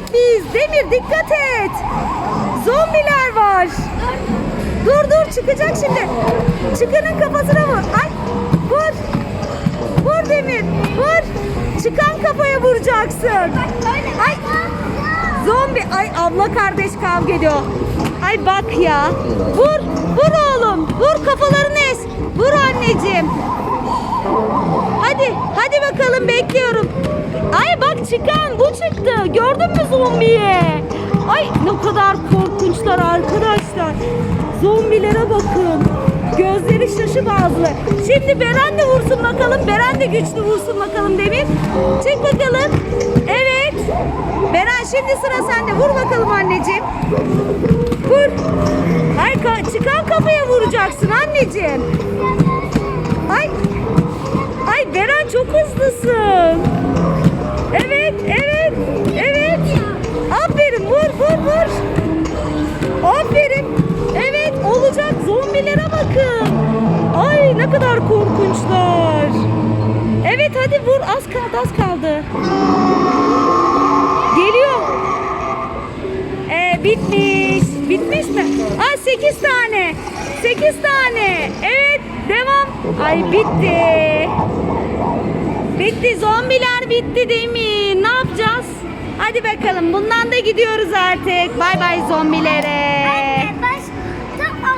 geldik biz. Demir dikkat et. Zombiler var. Dur dur çıkacak şimdi. Çıkanın kafasına vur. Ay vur. Vur Demir. Vur. Çıkan kafaya vuracaksın. Ay. Zombi. Ay abla kardeş kavga ediyor. Ay bak ya. Vur. Vur oğlum. Vur kafalarını es. Vur anneciğim. Hadi. Hadi bakalım bekliyorum. Bak çıkan bu çıktı. Gördün mü zombiyi? Ay ne kadar korkunçlar arkadaşlar. Zombilere bakın. Gözleri şaşı bazlı. Şimdi Beren de vursun bakalım. Beren de güçlü vursun bakalım Demir. Çek bakalım. Evet. Beren şimdi sıra sende. Vur bakalım anneciğim. Vur. Ay ka- çıkan kafaya vuracaksın anneciğim. Ay. Ay Beren çok hızlısın. Ne kadar korkunçlar. Evet hadi vur az kaldı az kaldı. Geliyor. Ee, bitmiş. Bitmiş mi? Aa 8 tane. 8 tane. Evet devam. Ay bitti. Bitti zombiler bitti değil mi? Ne yapacağız? Hadi bakalım bundan da gidiyoruz artık. Bay bay zombilere.